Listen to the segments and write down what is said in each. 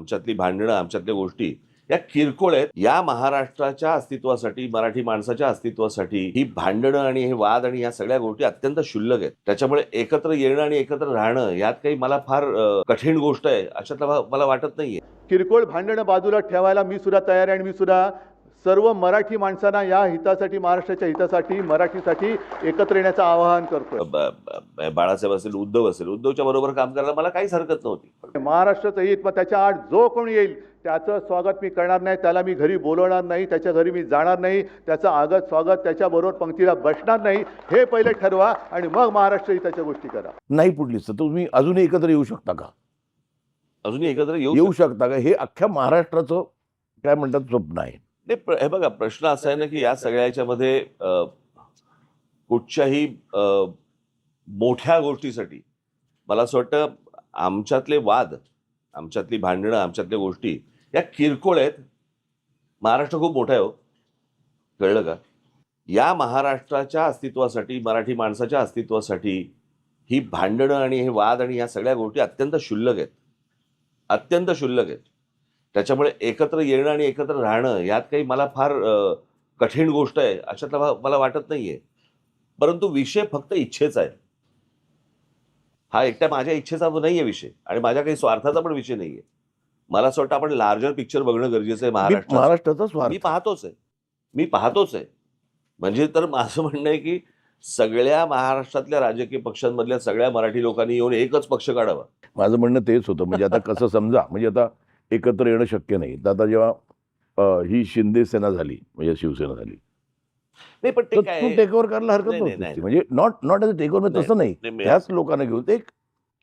आमच्यातली भांडणं आमच्यातल्या गोष्टी या किरकोळ आहेत. या महाराष्ट्राच्या अस्तित्वासाठी मराठी माणसाच्या अस्तित्वासाठी ही भांडणं आणि हे वाद आणि या सगळ्या गोष्टी अत्यंत क्षुल्लक आहेत. त्याच्यामुळे एकत्र येणं आणि एकत्र राहणं यात काही मला फार कठीण गोष्ट आहे. अशातला मला वाटत नाहीये. किरकोळ भांडणं बाजूला ठेवायला मी सुद्धा तयार आहे आणि मी सुद्धा सर्व मराठी माणसांना या हितासाठी महाराष्ट्राच्या हितासाठी मराठीसाठी एकत्र येण्याचं आवाहन ब- बाळासाहेब असेल उद्धव असेल उद्धवच्या बरोबर काम करायला मला काहीच हरकत नव्हती. महाराष्ट्राचं हित मग त्याच्या आड जो कोण येईल त्याचं स्वागत मी करणार नाही त्याला मी घरी बोलवणार नाही त्याच्या घरी मी जाणार नाही त्याचं आगत स्वागत त्याच्याबरोबर पंक्तीला बसणार नाही हे पहिले ठरवा आणि मग महाराष्ट्र हिताच्या गोष्टी करा. नाही पुटली तर तुम्ही अजूनही एकत्र येऊ शकता का? अजूनही एकत्र येऊ येऊ शकता. का? हे अख्ख्या महाराष्ट्राचं काय म्हणतात स्वप्न आहे. नाही प्र- हे बघा प्रश्न असा आहे ना की या सगळ्या याच्यामध्ये अ, कुठच्याही अ, मोठ्या गोष्टीसाठी मला असं वाटतं आमच्यातले वाद आमच्यातली भांडणं आमच्यातल्या गोष्टी या किरकोळ आहेत. महाराष्ट्र खूप मोठा आहे हो. कळलं का? या महाराष्ट्राच्या अस्तित्वासाठी मराठी माणसाच्या अस्तित्वासाठी ही भांडणं आणि हे वाद आणि या सगळ्या गोष्टी अत्यंत क्षुल्लक आहेत. अत्यंत क्षुल्लक आहेत. त्याच्यामुळे एकत्र येणं आणि एकत्र राहणं यात काही मला फार कठीण गोष्ट आहे अशातला भा- मला वाटत नाही आहे परंतु विषय फक्त इच्छेचा आहे. हा एकट्या माझ्या इच्छेचा नाहीये विषय आणि माझ्या काही स्वार्थाचा पण विषय नाहीये. मला असं वाटतं आपण लार्जर पिक्चर बघणं गरजेचं आहे मी महाराष्ट्रात महाराष्ट्राचा मी पाहतोच आहे. मी पाहतोच आहे. म्हणजे तर माझं म्हणणं आहे की सगळ्या महाराष्ट्रातल्या राजकीय पक्षांमधल्या सगळ्या मराठी लोकांनी येऊन एकच पक्ष काढावा. माझं म्हणणं तेच होतं. म्हणजे आता कसं समजा म्हणजे आता एकत्र येणं शक्य नाही. तर आता जेव्हा ही शिंदे सेना झाली म्हणजे शिवसेना झाली. नाही पण तर ते काय तू आहे? टेक ओव्हर करायला हरकत नाही, नाही, नव्हती नाही. म्हणजे not not as take over तसं नाही नाही, मी- त्याच लोकांना घेऊन ते एक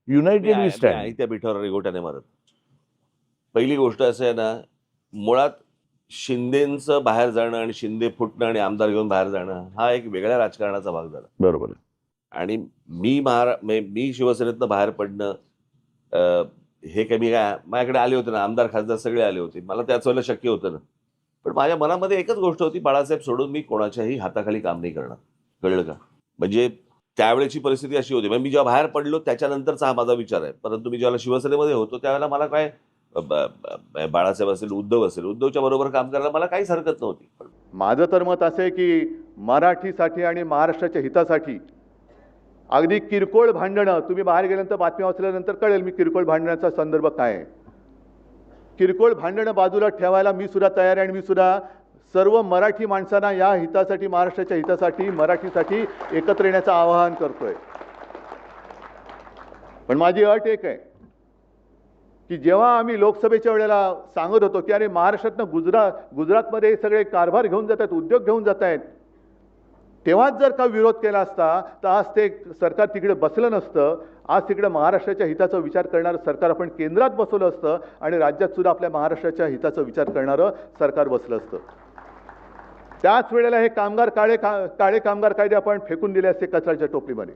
मी युनायटेड आहे- वी मी स्टँड आहे त्या पिठावर रेगोट्याने मारत पहिली गोष्ट असं आहे ना मुळात शिंदेचं बाहेर जाणं आणि शिंदे फुटणं आणि आमदार घेऊन बाहेर जाणं हा एक वेगळ्या राजकारणाचा भाग झाला बरोबर आहे. आणि मी महारा म्हणजे मी शिवसेनेतनं बाहेर पडणं अं, हे काही मी काय माझ्याकडे आले होते ना आमदार खासदार सगळे आले होते मला त्याच वेळेला शक्य होतं ना पण माझ्या मनामध्ये एकच गोष्ट होती बाळासाहेब सोडून मी कोणाच्याही हाताखाली काम नाही करणार. कळलं का? म्हणजे त्यावेळेची परिस्थिती अशी होती. म्हणजे मी जेव्हा बाहेर पडलो त्याच्यानंतरचा हा माझा विचार आहे. परंतु मी जेव्हा शिवसेनेमध्ये होतो त्यावेळेला मला काय बाळासाहेब असेल उद्धव असेल उद्धवच्या बरोबर काम करायला मला काहीच हरकत नव्हती. माझं तर मत असं आहे की मराठीसाठी आणि महाराष्ट्राच्या हितासाठी अगदी किरकोळ भांडणं तुम्ही बाहेर गेल्यानंतर बातम्या वाचल्यानंतर कळेल मी किरकोळ भांडण्याचा संदर्भ काय आहे. किरकोळ भांडणं बाजूला ठेवायला मी सुद्धा तयार आहे आणि मी सुद्धा सर्व मराठी माणसांना या हितासाठी महाराष्ट्राच्या हितासाठी मराठीसाठी एकत्र येण्याचं आवाहन करतोय. पण माझी अट एक आहे की जेव्हा आम्ही लोकसभेच्या वेळेला सांगत होतो की अरे महाराष्ट्रातनं गुजरात गुजरातमध्ये सगळे कारभार घेऊन जात आहेत उद्योग घेऊन जात आहेत तेव्हाच जर का विरोध केला असता तर आज ते सरकार तिकडे बसलं नसतं. आज तिकडे महाराष्ट्राच्या हिताचा विचार करणारं सरकार आपण केंद्रात बसवलं असतं आणि राज्यात सुद्धा आपल्या महाराष्ट्राच्या हिताचा विचार करणारं सरकार बसलं असतं. त्याच वेळेला हे कामगार काळे का काळे कामगार कायदे आपण फेकून दिले असते कचऱ्याच्या टोपलीमध्ये.